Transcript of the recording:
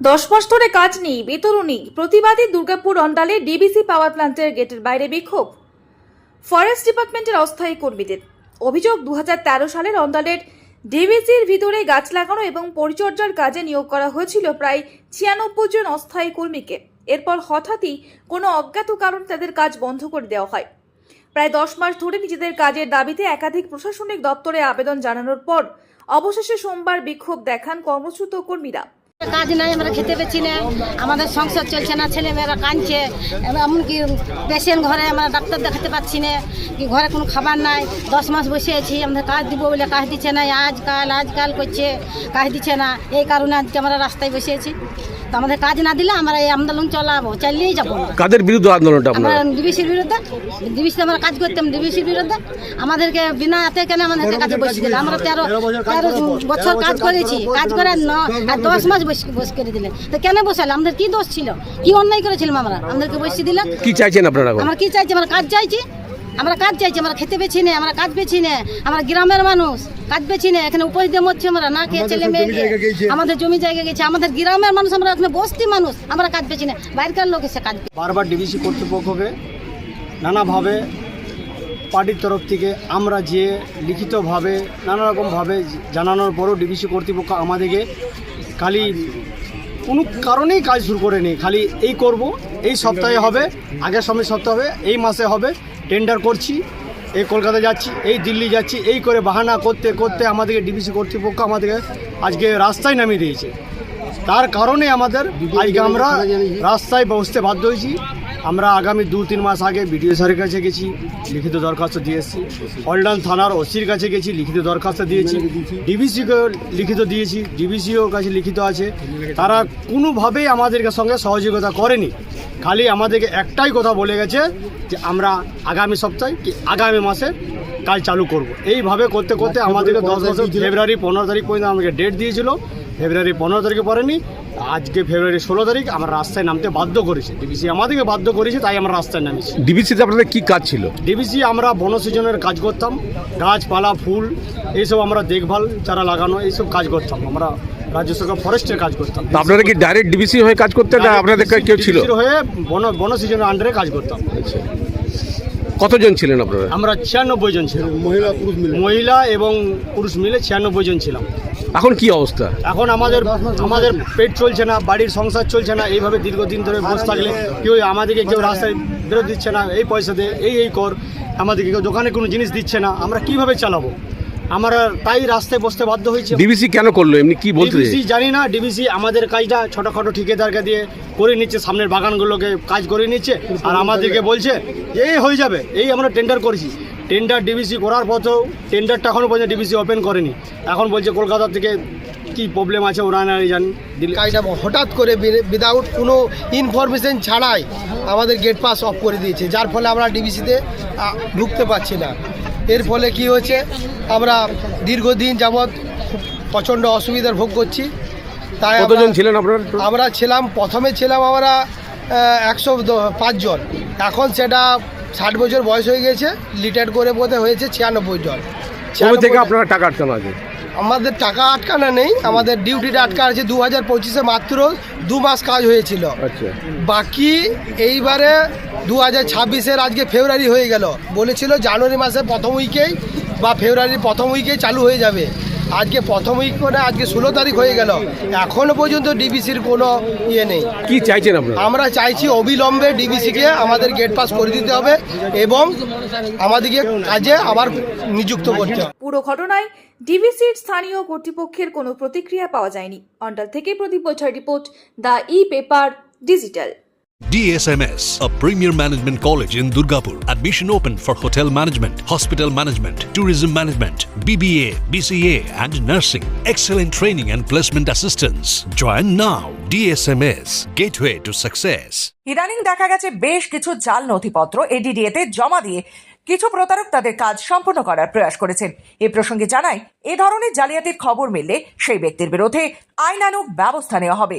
দশ মাস ধরে কাজ নেই, বেতনও নেই। প্রতিবাদী দুর্গাপুর অন্ডালে ডিবিসি পাওয়ার প্ল্যান্টের গেটের বাইরে বিক্ষোভ। ফরেস্ট ডিপার্টমেন্টের অস্থায়ী কর্মীদের। অভিযোগ দু হাজার তেরো সালের অন্ডালের ডিবিসির ভিতরে গাছ লাগানো এবং পরিচর্যার কাজে নিয়োগ করা হয়েছিল প্রায় ছিয়ানব্বই জন অস্থায়ী কর্মীকে। এরপর হঠাৎই কোনো অজ্ঞাত কারণ তাদের কাজ বন্ধ করে দেওয়া হয়। প্রায় দশ মাস ধরে নিজেদের কাজের দাবিতে একাধিক প্রশাসনিক দপ্তরে আবেদন জানানোর পর অবশেষে সোমবার বিক্ষোভ দেখান কর্মচ্যুত কর্মীরা। কাজ নাই, আমরা খেতে পেছি না, আমাদের সংসার চলছে না, ছেলেমেয়েরা কাঁদছে, এমনকি পেশেন্ট ঘরে আমরা ডাক্তার দেখাতে পাচ্ছি না, কি ঘরে কোনো খাবার নাই, দশ মাস বসে আছি, আমাদের কাজ দিব বলে কাজ দিচ্ছে না, আজকাল আজকাল করছে, কাজ দিচ্ছে না, এই কারণে আজকে আমরা রাস্তায় বসে আছি। তো আমাদের কাজ না দিলে আমরা এই আন্দোলন চলাবো চালিয়েই যাব কাদের বিরুদ্ধে আন্দোলনটা আমরা আপনারা ডিবিসির বিরুদ্ধে ডিবিসিতে আমরা কাজ করতাম ডিবিসির বিরুদ্ধে। আমাদেরকে বিনা হাতে কেন আমাদেরকে কাজে বসে দিলে? আমরা তেরো তেরো বছর কাজ করেছি। কাজ করে ন- আর দশ মাস বসে বসে করে দিলে। তো কেন বসালে আমাদের কি দোষ ছিল? কি অন্যায় করেছিলাম আমরা? আমাদেরকে বসিয়ে দিলেন কি চাইছেন আপনারা আমরা কি চাইছি? আমরা কাজ চাইছি। আমরা কাজ চাইছি আমরা খেতে পেছি না আমরা কাজ পেছি না আমরা গ্রামের মানুষ কাজ পেছি না এখানে উপর দিয়ে মরছি আমরা না খেয়ে ছেলে মেয়ে আমাদের জমি জায়গা গেছে আমাদের গ্রামের মানুষ আমরা এখানে বস্তি মানুষ আমরা কাজ পেছি না বাইরেকার লোক এসে কাজ বারবার ডিবিসি কর্তৃপক্ষকে নানাভাবে পার্টির তরফ থেকে আমরা যে লিখিতভাবে নানা রকমভাবে জানানোর পরও ডিবিসি কর্তৃপক্ষ আমাদেরকে খালি কোনো কারণেই কাজ শুরু করে করেনি খালি এই করব এই সপ্তাহে হবে আগের সময় সপ্তাহে হবে এই মাসে হবে টেন্ডার করছি এই কলকাতা যাচ্ছি এই দিল্লি যাচ্ছি এই করে বাহানা করতে করতে আমাদেরকে ডিবিসি কর্তৃপক্ষ আমাদেরকে আজকে রাস্তায় নামিয়ে দিয়েছে। তার কারণে আমাদের আজকে আমরা রাস্তায় বসতে বাধ্য হয়েছি। আমরা আগামী দু তিন মাস আগে বিডিও স্যারের কাছে গেছি লিখিত দরখাস্ত দিয়ে এসেছি। অল্ডান থানার ওসির কাছে গেছি লিখিত দরখাস্ত দিয়েছি। ডিবিসিকে লিখিত দিয়েছি ডিবিসিও কাছে লিখিত আছে। তারা কোনোভাবেই আমাদেরকে সঙ্গে সহযোগিতা করেনি। খালি আমাদেরকে একটাই কথা বলে গেছে যে আমরা আগামী সপ্তাহে কি আগামী মাসে কাজ চালু করব। এইভাবে করতে করতে আমাদেরকে দশ বছর ফেব্রুয়ারি পনেরো তারিখ পর্যন্ত আমাকে ডেট দিয়েছিল। ফেব্রুয়ারি পনেরো তারিখে পড়েনি আজকে ফেব্রুয়ারি ষোলো তারিখ আমরা রাস্তায় নামতে বাধ্য করেছে। ডিবিসি আমাদেরকে বাধ্য করেছে তাই আমরা রাস্তায় নামেছি। ডিবিসিতে আপনাদের কী কাজ ছিল? ডিবিসি আমরা বনসৃজনের কাজ করতাম গাছপালা ফুল এইসব আমরা দেখভাল চারা লাগানো এইসব কাজ করতাম। আমরা রাজ্য সরকার ফরেস্টের কাজ করতাম। আপনারা কি ডাইরেক্ট ডিবিসি হয়ে কাজ করতেন না আপনাদের কেউ ছিল? হয়ে বন বনসৃজনের আন্ডারে কাজ করতাম। কতজন ছিলেন আপনারা? আমরা ছিয়ানব্বই জন ছিলাম। মহিলা পুরুষ মিলে। মহিলা এবং পুরুষ মিলে ছিয়ানব্বই জন ছিলাম। এখন কি অবস্থা? এখন আমাদের আমাদের পেট চলছে না বাড়ির সংসার চলছে না এইভাবে দীর্ঘদিন ধরে বসে থাকলে কেউ আমাদেরকে কেউ রাস্তায় বেরোতে দিচ্ছে না এই পয়সা দে এই এই কর আমাদেরকে কেউ দোকানে কোনো জিনিস দিচ্ছে না আমরা কীভাবে চালাবো? আমরা তাই রাস্তায় বসতে বাধ্য হয়েছি। ডিবিসি কেন করল? এমনি কি বলতে ডিবিসি জানি না ডিবিসি আমাদের কাজটা ছোটোখাটো ঠিকাদারকে দিয়ে করে নিচ্ছে সামনের বাগানগুলোকে কাজ করে নিচ্ছে আর আমাদেরকে বলছে এই হয়ে যাবে এই আমরা টেন্ডার করেছি। টেন্ডার ডিবিসি করার পথেও টেন্ডারটা এখনও পর্যন্ত ডিবিসি ওপেন করেনি। এখন বলছে কলকাতা থেকে কি প্রবলেম আছে ওরা না জানি। কাজটা হঠাৎ করে উইদাউট কোনো ইনফরমেশন ছাড়াই আমাদের গেট পাস অফ করে দিয়েছে যার ফলে আমরা ডিবিসিতে ঢুকতে পারছি না। এর ফলে কি হয়েছে? আমরা দীর্ঘদিন যাবৎ প্রচণ্ড অসুবিধার ভোগ করছি। তাই আমরা- কতজন ছিলেন আপনারা? আমরা ছিলাম প্রথমে ছিলাম আমরা একশো পাঁচজন। এখন সেটা ষাট বছর বয়স হয়ে গেছে লিটার করে বোধ হয়েছে ছিয়ানব্বই জন। থেকে 96 আপনারা টাকা আটকানো আছে? আমাদের টাকা আটকানো নেই আমাদের ডিউটিটা আটকা আছে দু হাজার পঁচিশে মাত্র দু মাস কাজ হয়েছিল। আচ্ছা। বাকি এইবারে দু হাজার ছাব্বিশের আজকে ফেব্রুয়ারি হয়ে গেল। বলেছিল জানুয়ারি মাসে প্রথম উইকেই বা ফেব্রুয়ারির প্রথম উইকেই চালু হয়ে যাবে। আজকে প্রথম উইক করে আজকে ষোলো তারিখ হয়ে গেল। এখনও পর্যন্ত ডিবিসির কোনো ইয়ে নেই। কি চাইছেন আপনারা? আমরা চাইছি অবিলম্বে ডিবিসিকে আমাদের গেট পাস করে দিতে হবে এবং আমাদেরকে কাজে আবার নিযুক্ত করতে হবে। পুরো ঘটনায় ডিবিসির স্থানীয় কর্তৃপক্ষের কোনো প্রতিক্রিয়া পাওয়া যায়নি। অন্ডাল থেকে Pradip Baichhar report the E paper digital DSMS, a premier management college in Durgapur. Admission open for hotel management, hospital management, tourism management, BBA, BCA, and nursing. Excellent training and placement assistance. Join now. DSMS, gateway to success. ইদানিং দেখা গেছে বেশ কিছু জাল নথিপত্র ADDA তে জমা দিয়ে কিছু প্রতারক তাদের কাজ সম্পূর্ণ করার প্রয়াস করেছেন এ প্রসঙ্গে জানাই এ ধরনের জালিয়াতির খবর মিললে সেই ব্যক্তির বিরুদ্ধে আইনানুগ ব্যবস্থা নেওয়া হবে